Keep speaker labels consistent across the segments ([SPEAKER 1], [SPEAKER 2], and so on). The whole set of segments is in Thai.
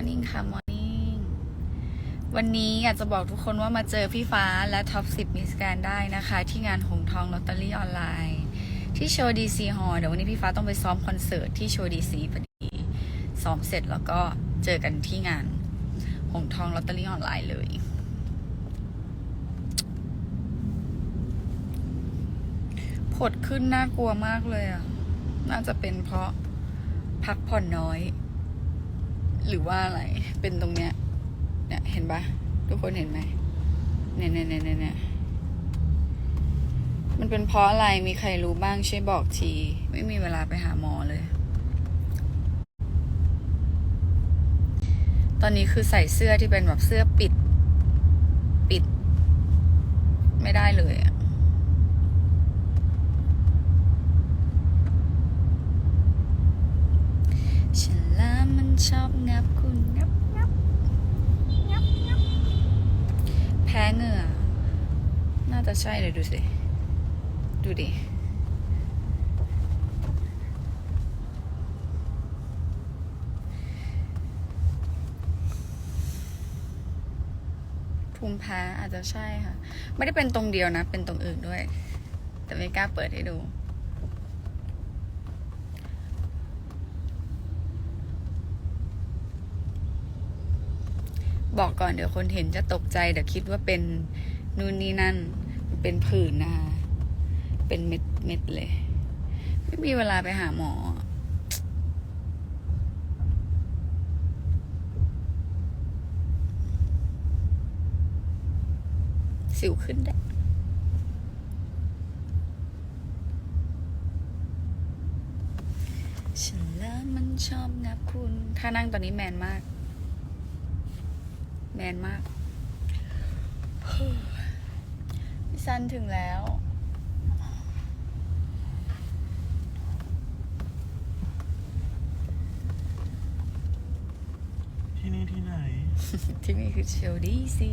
[SPEAKER 1] อร์นิ่งค่ะมอร์นิ่งวันนี้อยากจะบอกทุกคนว่ามาเจอพี่ฟ้าและท็อป10มิสแกรนได้นะคะ ที่งานหงทองลอตเตอรี่ออนไลน์ ที่โชว์ดีซีฮอลเดี๋ยววันนี้พี่ฟ้าต้องไปซ้อมคอนเสิร์ตที่โชว์ดีซีพอดีซ้อมเสร็จแล้วก็เจอกันที่งานหงทองลอตเตอรี่ออนไลน์เลยผดขึ้นน่ากลัวมากเลยอะ น่าจะเป็นเพราะพักผ่อนน้อย หรือว่าอะไรเป็นตรงเนี้ยเนี่ยเห็นปะทุกคนเห็นไหมเนี่ยเนี่ยเนี่ยเนี่ยเนี่ยมันเป็นเพราะอะไรมีใครรู้บ้างช่วยบอกที ไม่มีเวลาไปหาหมอเลย ตอนนี้คือใส่เสื้อที่เป็นแบบเสื้อปิด ปิด ไม่ได้เลยอะ ฉลามมัน ชอบงับคุณงับงับงับงับแพ้เหงื่อ น่าจะใช่เลยดูสิ ดูดิภูมิแพ้อาจจะใช่ค่ะ ไม่ได้เป็นตรงเดียวนะ เป็นตรงอื่นด้วย แต่ไม่กล้าเปิดให้ดู บอกก่อนเดี๋ยวคนเห็นจะตกใจเดี๋ยวคิดว่าเป็นนู่นนี่นั่น เป็นผื่นนะคะเป็นเม็ดเม็ดเลย ไม่มีเวลาไปหาหมอ สิวขึ้นได้ฉันแล้วมันชอบงับคุณ ถ้านั่งตอนนี้แมนมาก มนมากพี่ซันถึงแล้ว
[SPEAKER 2] ที่นี่ที่ไหน
[SPEAKER 1] ที่นี่คือเชลดีซี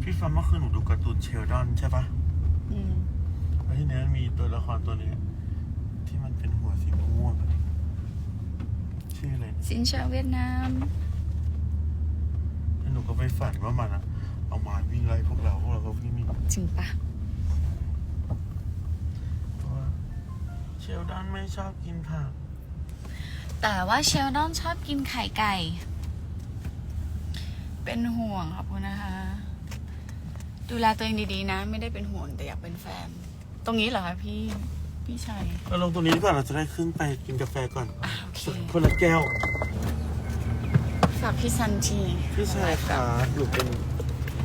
[SPEAKER 2] พี่ฟังเมื่อคืนหนูดูการ์ตูนเชลดอนใช่ปะ
[SPEAKER 1] อืม
[SPEAKER 2] แล้วที่นี้มีตัวละครตัวหนึงที่มันเป็นหัวสีม่วงๆอะชื่ออะไรนะ
[SPEAKER 1] สินชาเวียดนาม
[SPEAKER 2] แล้วหนู ก็ไปฝันว่ามันอะเอามาวิ่งไล่พวกเราพวกเราก็วิ่งหนี
[SPEAKER 1] จริงปะ
[SPEAKER 2] เพราะว่าเชลดอนไม่ชอบกินผัก
[SPEAKER 1] แต่ว่าเชลดอนชอบกินไข่ไก่ เป็นห่วงขอบคุณนะคะ ดูแลตัวเองดีๆนะ ไม่ได้เป็นห่วงแต่อยากเป็นแฟน ตรงนี้เหรอคะพี่ พี่ชัย
[SPEAKER 2] เราลงตรงนี้ดีกว่าเราจะได้ขึ้นไปกินกาแฟก่อน
[SPEAKER 1] อะโอเค
[SPEAKER 2] คนละแก้ว
[SPEAKER 1] ฝากพี่ซันที
[SPEAKER 2] พี่ชายขาหนูเป็น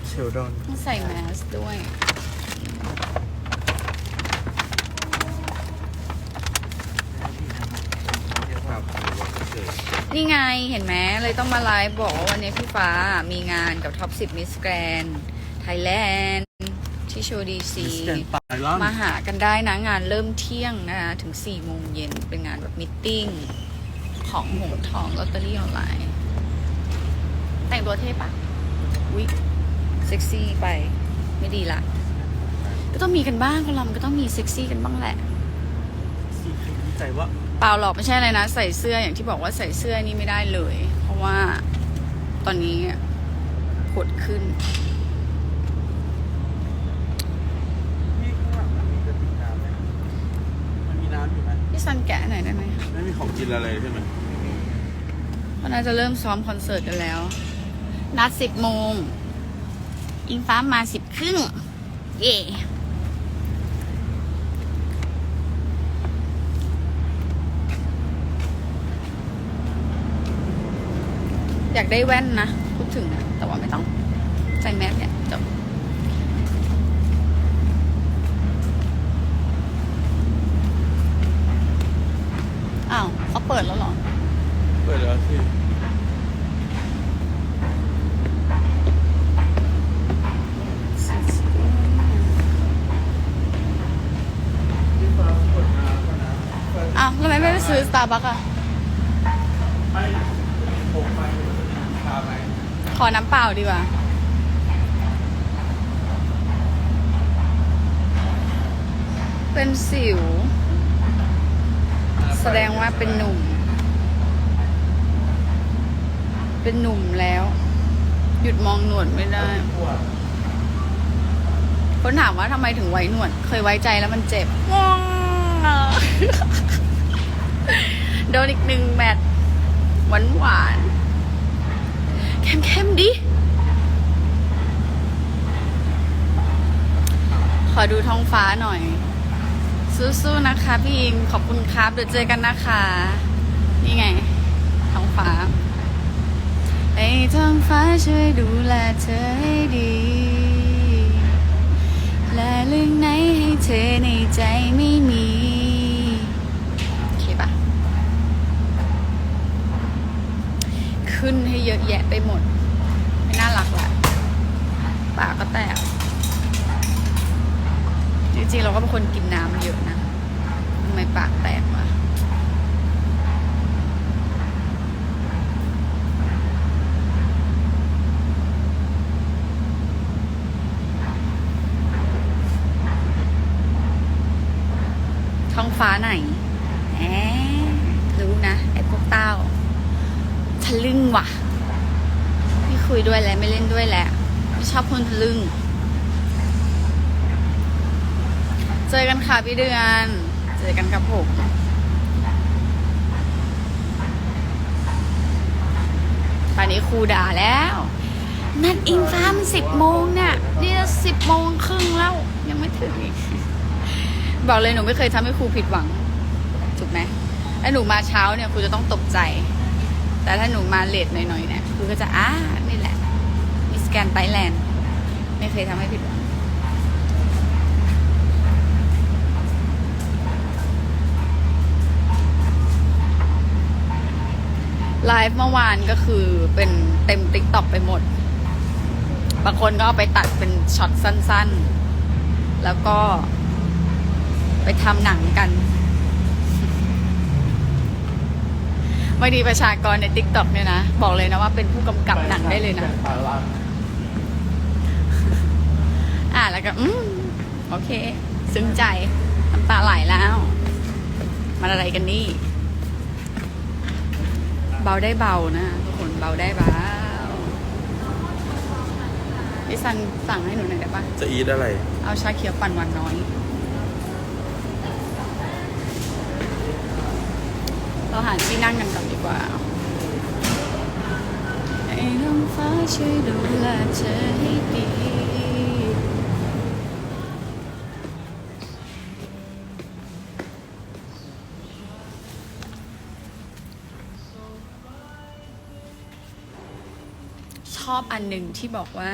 [SPEAKER 2] เชลดอน
[SPEAKER 1] ต้องใส่แมสด้วยนี่ไงเห็นไหมเลยต้องมาไลฟ์บอกว่าวันนี้พี่ฟ้ามีงานกับท็อป 10 มิสแกรนไทยแลนด์ที่โชว์ดีซี
[SPEAKER 2] มิสแกรนด์ปลายล่ำ
[SPEAKER 1] มาหากันได้นะงานเริ่มเที่ยงนะคะถึง4โมงเย็นเป็นงานแบบมิทติ้งของหงทองลอตเตอรี่ออนไลน์ แต่งตัวเท่ปะวิเซ็กซี่ไป ไม่ดีละ ก็ต้องมีกันบ้างคนเรามันก็ต้องมีเซ็กซี่กันบ้างแหละ
[SPEAKER 2] สีใครดีใจว่า
[SPEAKER 1] เปล่าหรอกไม่ใช่อะไรนะ ใส่เสื้ออย่างที่บอกว่าใส่เสื้อนี่ไม่ได้เลย เพราะว่าตอนนี้ผดขึ้น
[SPEAKER 2] พี่ข้างหลังมันมีกระติกน้ำไหมมันมีน้ำอยู่ไหม
[SPEAKER 1] พี่ซันแกะหน่อยได้ไหม
[SPEAKER 2] ไม่มีของกินอะไรใช่ไหม
[SPEAKER 1] เพราะน่าจะเริ่มซ้อมคอนเสิร์ตกันแล้ว นัดสิบโมง อิงฟ้ามาสิบครึ่ง เย่อยากได้แว่นนะ พูดถึงนะ แต่ว่าไม่ต้อง ใส่แมสเนี่ยจบอ้าวเขาเปิดแล้วเหรอ
[SPEAKER 2] เปิดแล้วสิพี่ฟ้ากดน้ำก่อนนะ
[SPEAKER 1] อ้าวแล้วทำไมไม่ไป ซื้อสตาร์บัคอะขอน้ำเปล่าดีกว่า เป็นสิว แสดงว่าเป็นหนุ่ม เป็นหนุ่มแล้ว หยุดมองหนวดไม่ได้ คนถามว่าทำไมถึงไว้หนวด เคยไว้ใจแล้วมันเจ็บ โดนอีกหนึ่งแมตช์หวานหวานๆเข้มๆดิ ขอดูท้องฟ้าหน่อย สู้ๆนะคะพี่อิงขอบคุณครับ เดี๋ยวเจอกันนะคะ นี่ไง ท้องฟ้าไอ้ท้องฟ้าช่วยดูแลเธอให้ดีและเรื่องไหนให้เธอในใจไม่มี โอเคปะขึ้นให้เย อะแยะไปหมด ไม่น่ารักละปากก็แตก จริงๆ เราก็เป็นคนกินน้ำเยอะนะทำไมปากแตกวะท้องฟ้าไหนแหมรู้นะ ไอ้พวกเต้าทะลึ่งว่ะ คุยด้วยแล้วไม่เล่นด้วยแล้วไม่ชอบคนทะลึ่ง เจอกันค่ะพี่เดือน เจอกันครับผมตอนนี้ครูด่าแล้ว นัดอิงฟ้ามันสิบโมงเนี่ยนี่สิบโมงครึ่งแล้ว ยังไม่ถึงอีก บอกเลยหนูไม่เคยทำให้ครูผิดหวัง ถูกไหมถ้หนูมาเช้าเนี่ยครูจะต้องตกใจ แต่ถ้าหนูมาเลทหน่อยๆเนี่ยครูก็จะอ่านี่แหละมิสแกนไทแลนด์ ไม่เคยทำให้ผิดหวังไลฟ์เมื่อวานก็คือเป็นเต็มติ๊กต็อกไปหมด บางคนก็เอาไปตัดเป็นช็อตสั้นๆ แล้วก็ไปทำหนังกัน บางทีประชากรในติ๊กต็อกเนี่ยนะ บอกเลยนะว่าเป็นผู้กำกับหนังได้เลยนะ อ่าแล้วก็อืมโอเค ซึ้งใจน้ำตาไหลแล้วมันอะไรกันนี่ เบาได้เบานะทุกคนเบาได้เบาพี่ซันสั่งให้หนูหน่อยได้ปะ
[SPEAKER 2] จะอีทอะไร
[SPEAKER 1] เอาชาเขียวปั่นหวานน้อย เราหาที่นั่งกันก่อนดีกว่าให้ท้องฟ้าช่วยดูแลเธอให้ดีชอบอันหนึ่งที่บอกว่า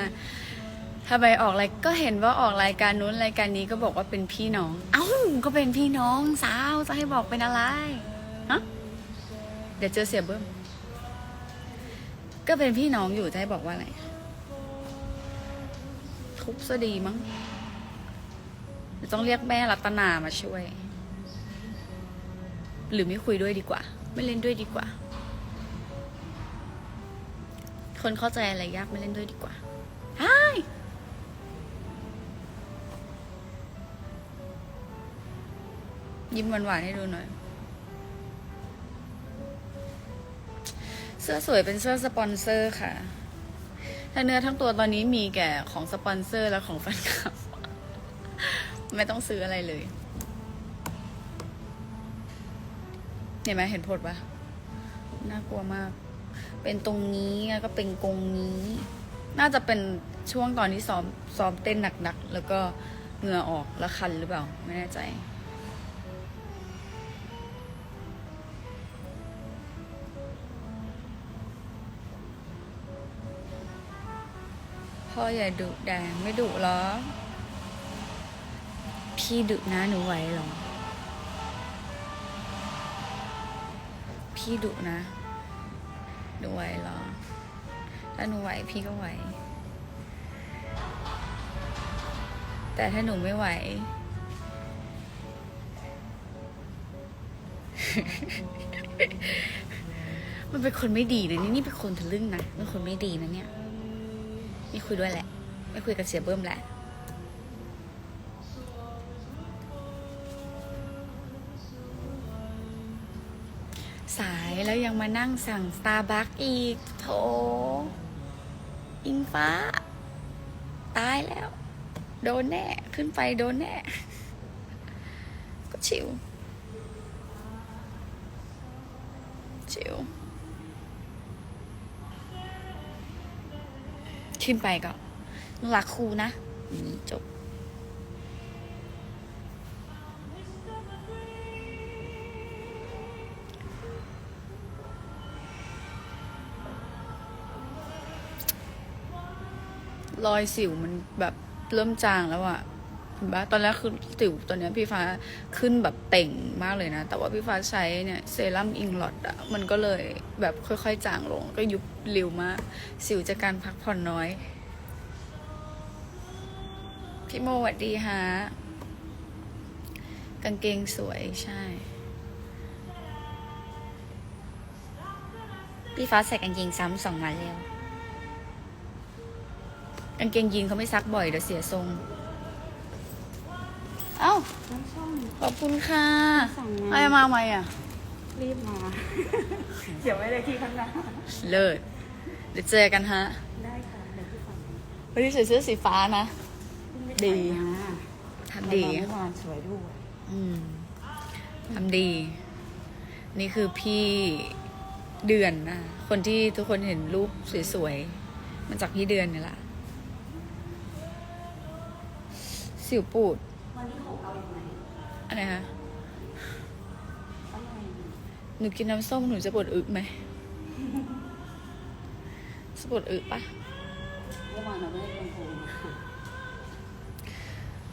[SPEAKER 1] ทำไมออกอะไรก็เห็นว่าออกรายการนู้นรายการนี้ก็บอกว่าเป็นพี่น้อง เอ้าก็เป็นพี่น้องสาวจะให้บอกเป็นอะไรฮะ เดี๋ยวเจอเสียเบิ้มก็เป็นพี่น้องอยู่จะให้บอกว่าอะไรทุบซะดีมั้งต้องเรียกแม่รัตนามาช่วย หรือไม่คุยด้วยดีกว่า ไม่เล่นด้วยดีกว่า คนเข้าใจอะไรยากไม่เล่นด้วยดีกว่าไอ้ายยิ้มหวานๆให้ดูหน่อย สื้อสวยเป็นเสื้อสปอนเซอร์ค่ะถ้าเนื้อทั้งตัวตอนนี้มีแก่ของสปอนเซอร์และของแฟนคลับ ไม่ต้องซื้ออะไรเลย เห็นไหมเห็นผลปะน่ากลัวมาก เป็นตรงนี้แล้วก็เป็นกรงนี้ น่าจะเป็นช่วงตอนที่ซ้อมซ้อมเต้นหนักๆ แล้วก็เหงื่อออกแล้วคันหรือเปล่า ไม่แน่ใจ พ่ออย่าดุแดงไม่ดุหรอ พี่ดุนะหนูไหวหรอ พี่ดุนะหนูไหวหรอ ถ้าหนูไหวพี่ก็ไหว แต่ถ้าหนูไม่ไหว มันเป็นคนไม่ดีนะนี่นี่เป็นคนทะลึ่งนะเป็นคนไม่ดีนะเนี่ย ไม่คุยด้วยแหละ ไม่คุยกับเสียเบิ้มแหละสายแล้วยังมานั่งสั่งสตาร์บัคอีกโถอิงฟ้า ตายแล้ว โดนแน่ ขึ้นไปโดนแน่ ก็ชิวชิว ขึ้นไปก็รักครูนะนี่จบ รอยสิวมันแบบเริ่มจางแล้วอะเห็นปะตอนแรกคือสิวตอนนี้พี่ฟ้าขึ้นแบบเต่งมากเลยนะ แต่ว่าพี่ฟ้าใช้เนี่ยเซรั่มอิงลอดอะมันก็เลยแบบค่อยๆ จางลงก็ยุบ เร็วมาก สิวจากการพักผ่อนน้อย พี่โมสวัสดีฮะ กางเกงสวยใช่ พี่ฟ้าใส่กางเกงซ้ำสองวันแล้ว กางเกงยีนเขาไม่ซักบ่อยเดี๋ยวเสียทรง เอ้า
[SPEAKER 3] น้ำส้ม
[SPEAKER 1] ขอบคุณค่ะ
[SPEAKER 3] สั่งงาน
[SPEAKER 1] อะไรมาไหมอะ
[SPEAKER 3] รีบมา เดี๋ยวไม่ได้ที่ข้างหน้า
[SPEAKER 1] เลิศเดี๋ยวเจอกันฮะ
[SPEAKER 3] ได้ค่ะเดี๋ยวพี่ฟัง
[SPEAKER 1] วันนี้ใส่เสื้อสีฟ้านะ ดี ทำดี
[SPEAKER 3] เมื่อวานสวยด้วย
[SPEAKER 1] อืมทำดี นี่คือพี่เดือนนะคนที่ทุกคนเห็นรูปสวยๆมันจากพี่เดือนนี่แหละสิวปูด
[SPEAKER 3] วันนี้ของเอาอย่างไร
[SPEAKER 1] อะไรคะ
[SPEAKER 3] อะไร
[SPEAKER 1] หนูกินน้ำส้มหนูจะปวดอึไหม จะปวดอึปะ
[SPEAKER 3] เมื่อวานเราไม่ได้ลงทุน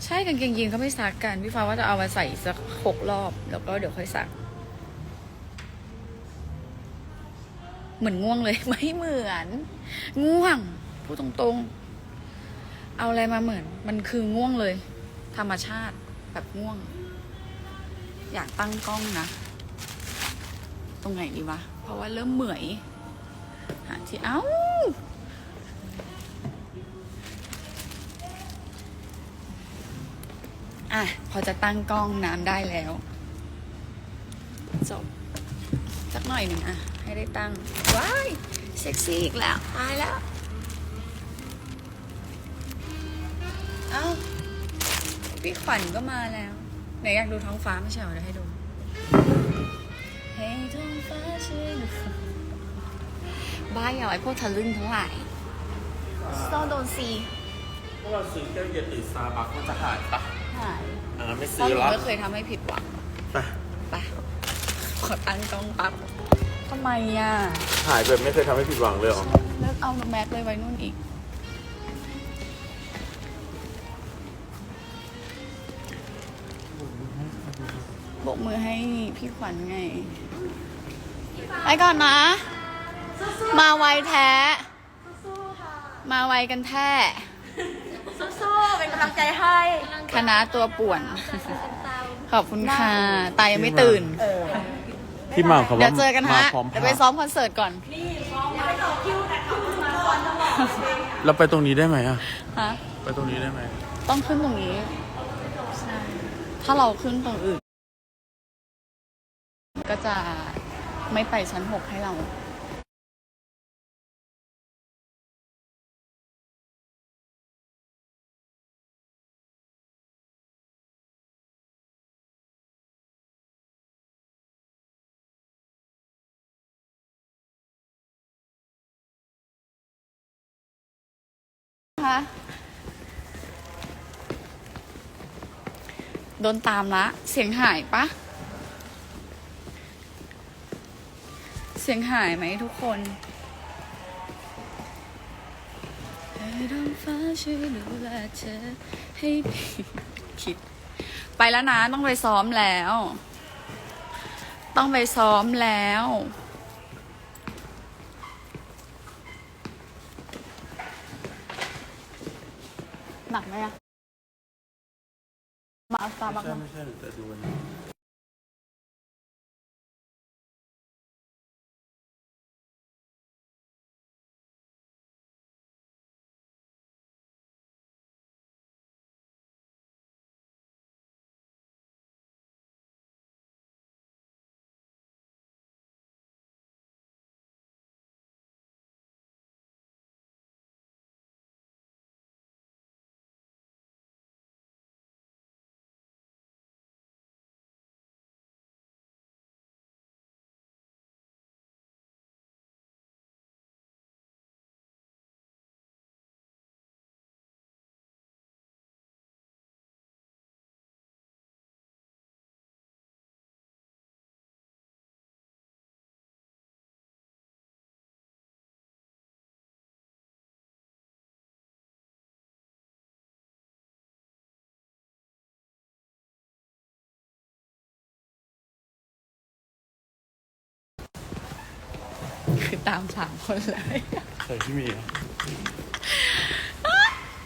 [SPEAKER 1] ใช่กางเกงยีนเขาไม่ซักกันพี่ฟ้าว่าจะเอามาใส่สักหกรอบ แล้วก็เดี๋ยวค่อยซัก เหมือนง่วงเลย ไม่เหมือน ง่วงพูดตรงๆ เอาอะไรมาเหมือน มันคือง่วงเลย ธรรมชาติแบบง่วง อยากตั้งกล้องนะ ตรงไหนดีวะ เพราะว่าเริ่มเหมื่อยหาที่เอ้า อะ พอจะตั้งกล้องน้ำได้แล้ว จบ สักหน่อยหนึ่งอะ ให้ได้ตั้ง ว้าย เซ็กซี่อีกแล้ว ตายแล้ว เอ้า พี่ขวัญก็มาแล้ว ไหนอยากดูท้องฟ้าไม่ใช่เหรอเดี๋ยวให้ดู ให้ท้องฟ้าช่วยดูบ้าอย่าไอ้พวกทะลึ่งทั้งหลายโซโดนซี
[SPEAKER 2] ถ้าเราซื้อแก้วเย็นหรือซาบักมันจะหายปะ
[SPEAKER 1] หาย
[SPEAKER 2] อ่าไม่
[SPEAKER 1] เพ
[SPEAKER 2] ซื้
[SPEAKER 1] ราะ
[SPEAKER 2] อ
[SPEAKER 1] หนู
[SPEAKER 2] แล้ว
[SPEAKER 1] ไม่เคยทำให้ผิดหวัง
[SPEAKER 2] ไป
[SPEAKER 1] ไปขอตั้งกล้องปั๊บทำไมอะ
[SPEAKER 2] หายแบบไม่เคยทำให้ผิดหวังเลยเหรอ
[SPEAKER 1] เลิกเอาน้องแม็กเลยไว้นู่นอีกโบกมือให้พี่ขวัญไง ไปก่อนนะ มาไวแท้ มาไวกันแท้
[SPEAKER 3] สู้ๆเป็นกำลังใจให้
[SPEAKER 1] คณะตัวป่วน ขอบคุณค่ะตายยังไม่ตื่น
[SPEAKER 3] เออ
[SPEAKER 2] ที่มาของ
[SPEAKER 1] เดี๋ยวเจอกันฮะ
[SPEAKER 2] มาพร้อม
[SPEAKER 1] เดี๋ยวไปซ้อมคอนเสิร์ตก่อน
[SPEAKER 2] เราไปตรงนี้ได้ไหมอะ
[SPEAKER 1] ฮะ
[SPEAKER 2] ไปตรงนี้ได้ไหม
[SPEAKER 1] ต้องขึ้นตรงนี้ใช่ถ้าเราขึ้นตรงอื่น ก็จะไม่ไปชั้นหกให้เรา โดนตามละ เสียงหายปะ เสียงหายไหมทุกคนให้ท้องฟ้าช่วยดูแลเธอให้ดีคิด ไปแล้วนะต้องไปซ้อมแล้ว ต้องไปซ้อมแล้วหนักไหมอะ มาเอ ตาร์บัค
[SPEAKER 2] ใช่
[SPEAKER 1] มา
[SPEAKER 2] ไม่ใช่แต่ดูวันนี้
[SPEAKER 1] คือตามสามคนเลย
[SPEAKER 2] ใส่พี่หมีเหรอ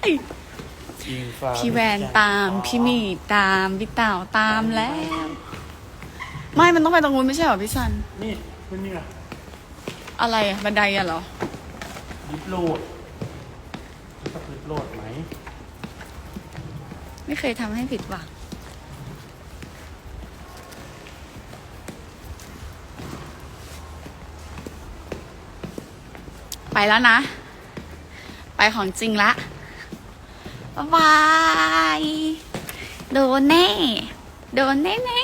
[SPEAKER 2] อิงฟ้า
[SPEAKER 1] พี่แวนตามพี่หมีตามพี่เต่าตามแล้ว ไม่มันต้องไปตรงนู้นไม่ใช่เหรอพี่ซัน
[SPEAKER 2] นี่มันนี่อะ
[SPEAKER 1] อะไรอะบันไดอะเหรอ
[SPEAKER 2] ลิฟต์โหลดสักลิฟต์โหลดไหม
[SPEAKER 1] ไม่เคยทำให้ผิดหวัง ไปแล้วนะ ไปของจริงละบาย โดนแน่ โดนแน่แน่